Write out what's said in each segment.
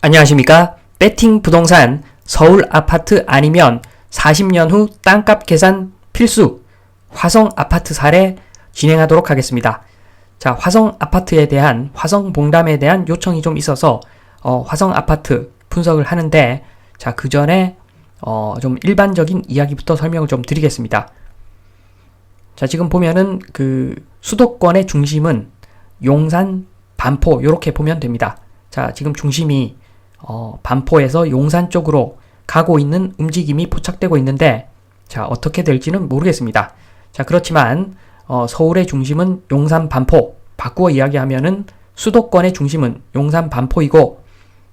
안녕하십니까? 배팅 부동산 서울 아파트 아니면 40년 후 땅값 계산 필수 화성 아파트 사례 진행하도록 하겠습니다. 자, 화성 아파트에 대한 화성 봉담에 대한 요청이 좀 있어서 어, 화성 아파트 분석을 하는데 자, 그 전에 어, 좀 일반적인 이야기부터 설명을 좀 드리겠습니다. 자, 지금 보면은 그 수도권의 중심은 용산, 반포 요렇게 보면 됩니다. 자, 지금 중심이 어, 반포에서 용산 쪽으로 가고 있는 움직임이 포착되고 있는데 자, 어떻게 될지는 모르겠습니다. 자, 그렇지만 어, 서울의 중심은 용산 반포 바꾸어 이야기하면은 수도권의 중심은 용산 반포이고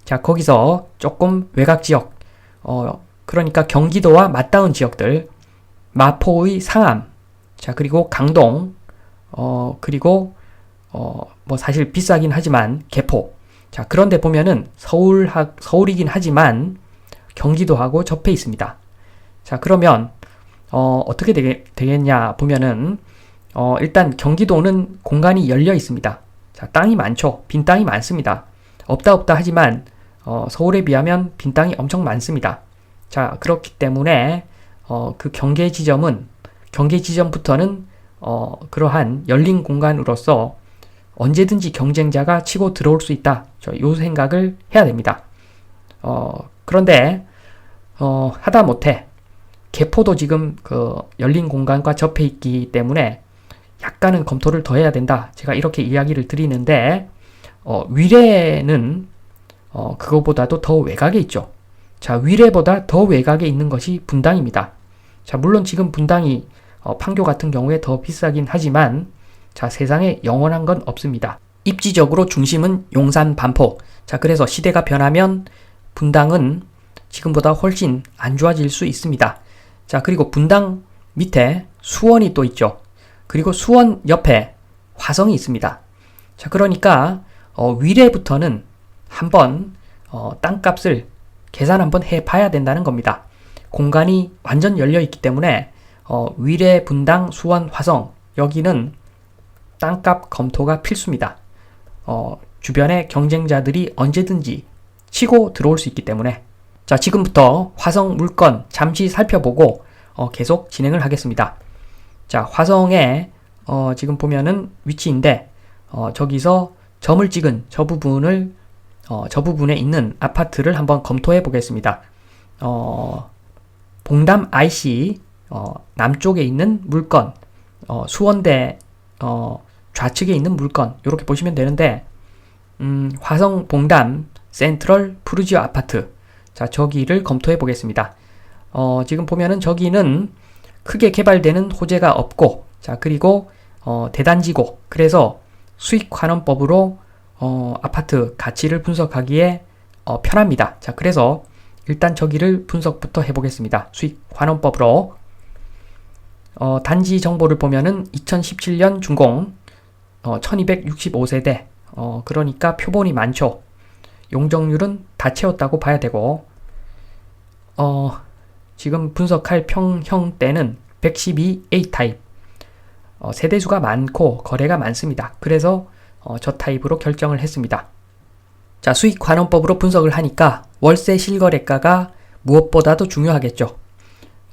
자, 거기서 조금 외곽 지역 어, 그러니까 경기도와 맞닿은 지역들 마포의 상암 자, 그리고 강동 어, 그리고 어, 뭐 사실 비싸긴 하지만 개포 자, 그런데 보면은 서울 하, 서울이긴 하지만 경기도하고 접해 있습니다. 자, 그러면 어, 어떻게 되겠, 되겠 냐 보면은 어, 일단 경기도는 공간이 열려 있습니다. 자, 땅이 많죠. 빈 땅이 많습니다. 없다 없다 하지만 어, 서울에 비하면 빈 땅이 엄청 많습니다. 자, 그렇기 때문에 어, 그 경계 지점은 경계 지점부터는 어, 그러한 열린 공간으로서 언제든지 경쟁자가 치고 들어올 수 있다. 요 생각을 해야 됩니다. 어, 그런데 어, 하다 못해 개포도 지금 그 열린 공간과 접해 있기 때문에 약간은 검토를 더 해야 된다. 제가 이렇게 이야기를 드리는데 어, 위례는 어, 그거보다도 더 외곽에 있죠. 자, 위례보다 더 외곽에 있는 것이 분당입니다. 자, 물론 지금 분당이 어, 판교 같은 경우에 더 비싸긴 하지만 자, 세상에 영원한 건 없습니다. 입지적으로 중심은 용산 반포. 자, 그래서 시대가 변하면 분당은 지금보다 훨씬 안 좋아질 수 있습니다. 자, 그리고 분당 밑에 수원이 또 있죠. 그리고 수원 옆에 화성이 있습니다. 자, 그러니까 어, 위례부터는 한번 어, 땅값을 계산 한번 해 봐야 된다는 겁니다. 공간이 완전 열려 있기 때문에 어, 위례, 분당, 수원, 화성 여기는 땅값 검토가 필수입니다. 어, 주변의 경쟁자들이 언제든지 치고 들어올 수 있기 때문에 자 지금부터 화성 물건 잠시 살펴보고 어, 계속 진행을 하겠습니다. 자 화성에 어, 지금 보면은 위치인데 어, 저기서 점을 찍은 저 부분을 어, 저 부분에 있는 아파트를 한번 검토해 보겠습니다. 어, 봉담 IC 어, 남쪽에 있는 물건 어, 수원대 어, 좌측에 있는 물건 이렇게 보시면 되는데 음, 화성 봉담 센트럴 푸르지오 아파트 자 저기를 검토해 보겠습니다. 어, 지금 보면은 저기는 크게 개발되는 호재가 없고 자 그리고 어, 대단지고 그래서 수익 환원법으로 어, 아파트 가치를 분석하기에 어, 편합니다. 자 그래서 일단 저기를 분석부터 해보겠습니다. 수익 환원법으로 어, 단지 정보를 보면은 2017년 준공 어, 1265세대 어, 그러니까 표본이 많죠. 용적률은 다 채웠다고 봐야 되고 어, 지금 분석할 평형대는 112A 타입 어, 세대수가 많고 거래가 많습니다. 그래서 어, 저 타입으로 결정을 했습니다. 자 수익 관원법으로 분석을 하니까 월세 실거래가가 무엇보다도 중요하겠죠.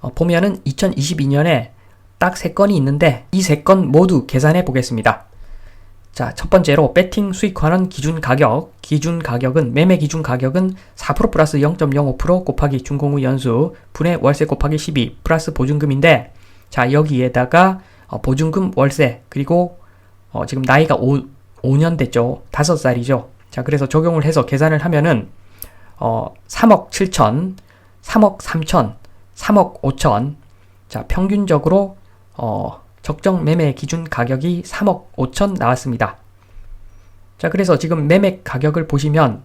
어, 보면은 2022년에 딱 3건이 있는데 이 3건 모두 계산해 보겠습니다. 자, 첫 번째로 배팅 수익 환원 기준 가격. 기준 가격은 매매 기준 가격은 4% 플러스 0.05% 곱하기 준공 후 연수 분의 월세 곱하기 12 플러스 보증금인데 자, 여기에다가 어, 보증금 월세 그리고 어, 지금 나이가 5, 5년 됐죠. 5살이죠. 자, 그래서 적용을 해서 계산을 하면은 어, 3억 7천, 3억 3천, 3억 5천. 자, 평균적으로 어, 적정 매매 기준 가격이 3억 5천 나왔습니다. 자, 그래서 지금 매매 가격을 보시면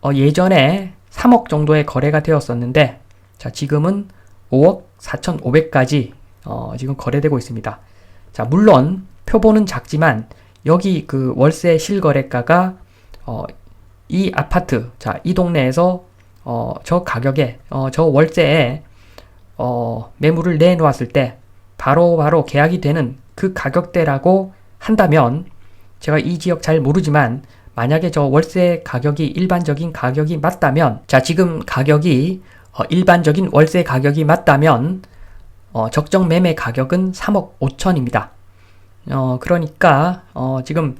어, 예전에 3억 정도의 거래가 되었었는데 자, 지금은 5억 4천5백까지 어, 지금 거래되고 있습니다. 자, 물론 표본은 작지만 여기 그 월세 실거래가가 어, 이 아파트, 자, 이 동네에서 어, 저 가격에, 어, 저 월세에 어, 매물을 내놓았을 때 바로바로 바로 계약이 되는 그 가격대라고 한다면 제가 이 지역 잘 모르지만 만약에 저 월세 가격이 일반적인 가격이 맞다면, 자, 지금 가격이 어, 일반적인 월세 가격이 맞다면, 어, 적정 매매 가격은 3억 5천입니다. 어, 그러니까, 어, 지금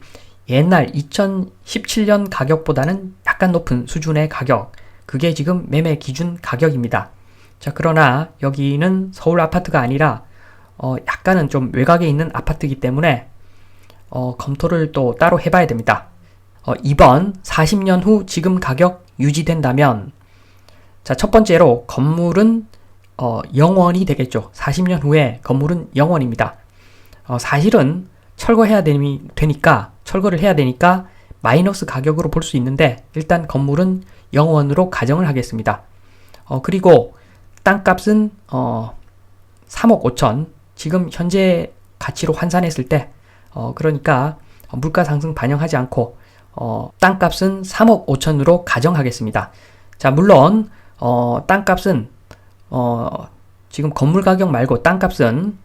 옛날 2017년 가격보다는 약간 높은 수준의 가격, 그게 지금 매매 기준 가격입니다. 자, 그러나 여기는 서울 아파트가 아니라, 어, 약간은 좀 외곽에 있는 아파트이기 때문에, 어, 검토를 또 따로 해봐야 됩니다. 어, 2번, 40년 후 지금 가격 유지된다면, 자, 첫 번째로 건물은 어, 영원이 되겠죠. 40년 후에 건물은 영원입니다. 어, 사실은 철거해야 되니, 되니까, 철거를 해야 되니까 마이너스 가격으로 볼 수 있는데, 일단 건물은 영원으로 가정을 하겠습니다. 어, 그리고 땅값은 어, 3억 5천, 지금 현재 가치로 환산했을 때, 어, 그러니까 물가 상승 반영하지 않고, 어, 땅값은 3억 5천으로 가정하겠습니다. 자, 물론, 어, 땅값은, 어, 지금 건물 가격 말고 땅값은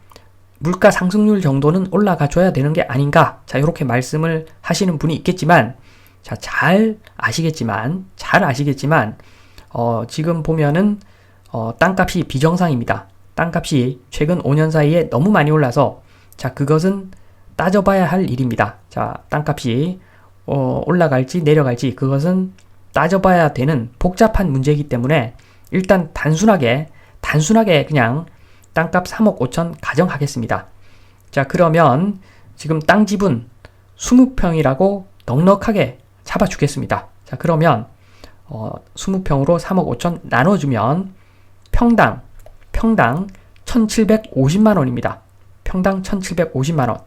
물가 상승률 정도는 올라가 줘야 되는 게 아닌가. 자, 이렇게 말씀을 하시는 분이 있겠지만, 자, 잘 아시겠지만, 잘 아시겠지만, 어, 지금 보면은, 어, 땅값이 비정상입니다. 땅값이 최근 5년 사이에 너무 많이 올라서, 자, 그것은 따져봐야 할 일입니다. 자, 땅값이, 어, 올라갈지 내려갈지, 그것은 따져봐야 되는 복잡한 문제이기 때문에, 일단 단순하게, 단순하게 그냥 땅값 3억 5천 가정하겠습니다. 자, 그러면 지금 땅 지분 20평이라고 넉넉하게 잡아주겠습니다. 자, 그러면 어, 20평으로 3억 5천 나눠주면 평당, 평당 1,750만 원입니다. 평당 1,750만 원.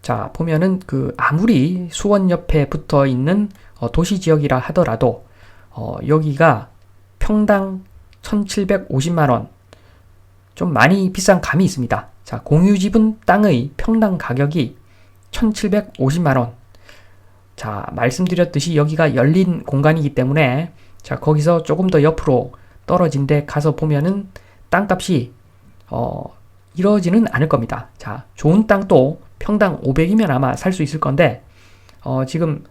자, 보면은 그 아무리 수원 옆에 붙어 있는 어, 도시 지역이라 하더라도 어, 여기가 평당 1,750만 원. 좀 많이 비싼 감이 있습니다. 자, 공유지분 땅의 평당 가격이 1,750만 원. 자, 말씀드렸듯이 여기가 열린 공간이기 때문에 자, 거기서 조금 더 옆으로 떨어진 데 가서 보면은 땅값이 어, 이러지는 않을 겁니다. 자, 좋은 땅도 평당 500이면 아마 살 수 있을 건데 어, 지금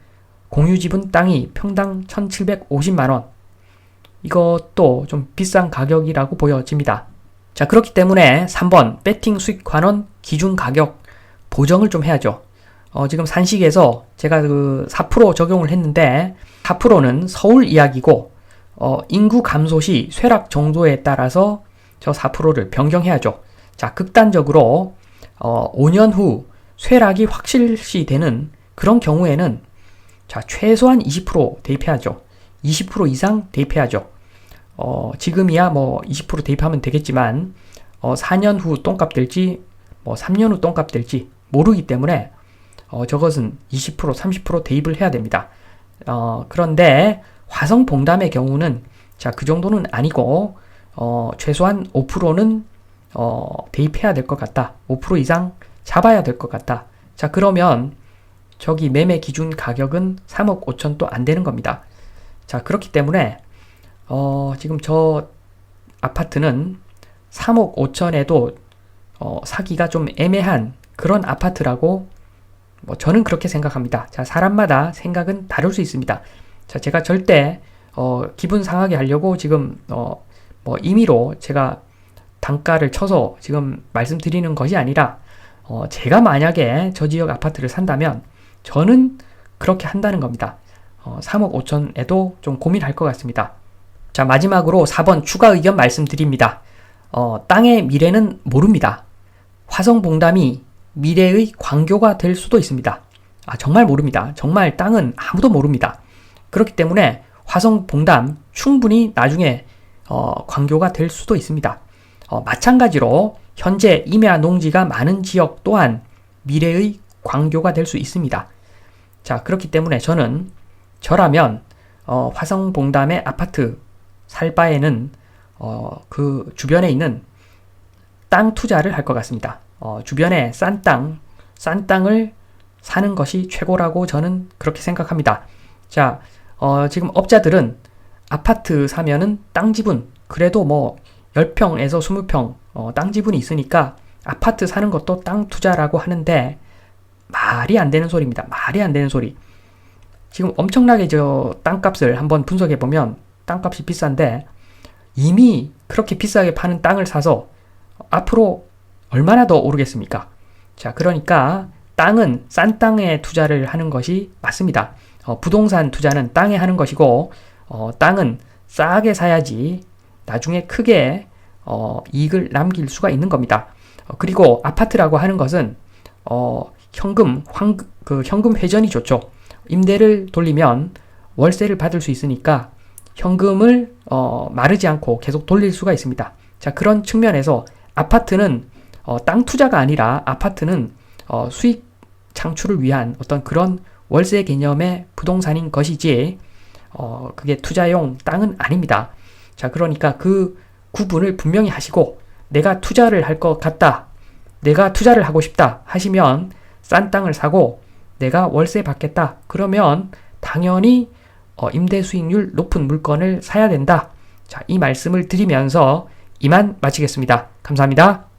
공유지분 땅이 평당 1,750만 원. 이것도 좀 비싼 가격이라고 보여집니다. 자, 그렇기 때문에 3번 배팅 수익 관원 기준 가격 보정을 좀 해야죠. 어, 지금 산식에서 제가 그 4% 적용을 했는데 4%는 서울 이야기고 어, 인구 감소 시 쇠락 정도에 따라서 저 4%를 변경해야죠. 자, 극단적으로 어, 5년 후 쇠락이 확실시 되는 그런 경우에는 자, 최소한 20% 대입해야죠. 20% 이상 대입해야죠. 어, 지금이야 뭐 20% 대입하면 되겠지만 어, 4년 후 똥값 될지 뭐 3년 후 똥값 될지 모르기 때문에 어, 저것은 20% 30% 대입을 해야 됩니다. 어, 그런데 화성 봉담의 경우는 자 그 정도는 아니고 어, 최소한 5%는 어, 대입해야 될 것 같다. 5% 이상 잡아야 될 것 같다. 자 그러면 저기 매매 기준 가격은 3억 5천 또 안 되는 겁니다. 자 그렇기 때문에 어, 지금 저 아파트는 3억 5천에도 어, 사기가 좀 애매한 그런 아파트라고 뭐 저는 그렇게 생각합니다. 자, 사람마다 생각은 다를 수 있습니다. 자, 제가 절대 어, 기분 상하게 하려고 지금 어, 뭐 임의로 제가 단가를 쳐서 지금 말씀드리는 것이 아니라 어, 제가 만약에 저 지역 아파트를 산다면 저는 그렇게 한다는 겁니다. 어, 3억 5천에도 좀 고민할 것 같습니다. 자, 마지막으로 4번 추가 의견 말씀드립니다. 어, 땅의 미래는 모릅니다. 화성봉담이 미래의 광교가 될 수도 있습니다. 아, 정말 모릅니다. 정말 땅은 아무도 모릅니다. 그렇기 때문에 화성봉담 충분히 나중에 어, 광교가 될 수도 있습니다. 어, 마찬가지로 현재 임야 농지가 많은 지역 또한 미래의 광교가 될 수 있습니다. 자, 그렇기 때문에 저는 저라면 어, 화성봉담의 아파트 살 바에는 어, 그 주변에 있는 땅 투자를 할 것 같습니다. 어, 주변에 싼 땅, 싼 땅을 사는 것이 최고라고 저는 그렇게 생각합니다. 자, 어, 지금 업자들은 아파트 사면은 땅 지분, 그래도 뭐 10평에서 20평 어, 땅 지분이 있으니까 아파트 사는 것도 땅 투자라고 하는데 말이 안 되는 소리입니다. 말이 안 되는 소리. 지금 엄청나게 저 땅값을 한번 분석해 보면 땅값이 비싼데 이미 그렇게 비싸게 파는 땅을 사서 앞으로 얼마나 더 오르겠습니까? 자, 그러니까 땅은 싼 땅에 투자를 하는 것이 맞습니다. 어, 부동산 투자는 땅에 하는 것이고 어, 땅은 싸게 사야지 나중에 크게 어, 이익을 남길 수가 있는 겁니다. 어, 그리고 아파트라고 하는 것은 어, 현금 황, 그 현금 회전이 좋죠. 임대를 돌리면 월세를 받을 수 있으니까 현금을 어, 마르지 않고 계속 돌릴 수가 있습니다. 자 그런 측면에서 아파트는 어, 땅 투자가 아니라 아파트는 어, 수익 창출을 위한 어떤 그런 월세 개념의 부동산인 것이지 어, 그게 투자용 땅은 아닙니다. 자 그러니까 그 구분을 분명히 하시고 내가 투자를 할 것 같다. 내가 투자를 하고 싶다 하시면 싼 땅을 사고 내가 월세 받겠다. 그러면 당연히 어, 임대 수익률 높은 물건을 사야 된다. 자, 이 말씀을 드리면서 이만 마치겠습니다. 감사합니다.